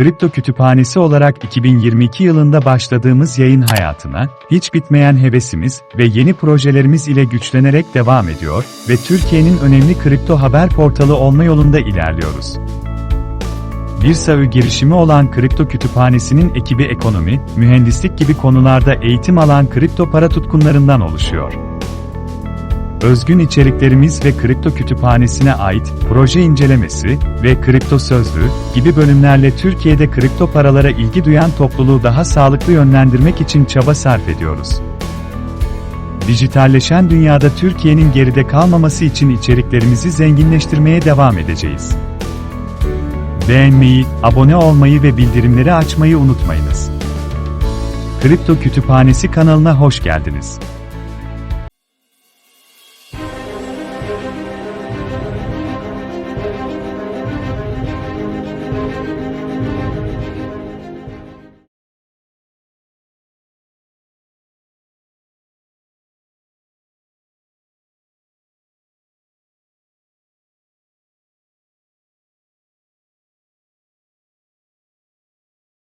Kripto Kütüphanesi olarak 2022 yılında başladığımız yayın hayatına, hiç bitmeyen hevesimiz ve yeni projelerimiz ile güçlenerek devam ediyor ve Türkiye'nin önemli kripto haber portalı olma yolunda ilerliyoruz. Bir SAÜ girişimi olan Kripto Kütüphanesi'nin ekibi ekonomi, mühendislik gibi konularda eğitim alan kripto para tutkunlarından oluşuyor. Özgün içeriklerimiz ve kripto kütüphanesine ait proje incelemesi ve kripto sözlüğü gibi bölümlerle Türkiye'de kripto paralara ilgi duyan topluluğu daha sağlıklı yönlendirmek için çaba sarf ediyoruz. Dijitalleşen dünyada Türkiye'nin geride kalmaması için içeriklerimizi zenginleştirmeye devam edeceğiz. Beğenmeyi, abone olmayı ve bildirimleri açmayı unutmayınız. Kripto Kütüphanesi kanalına hoş geldiniz.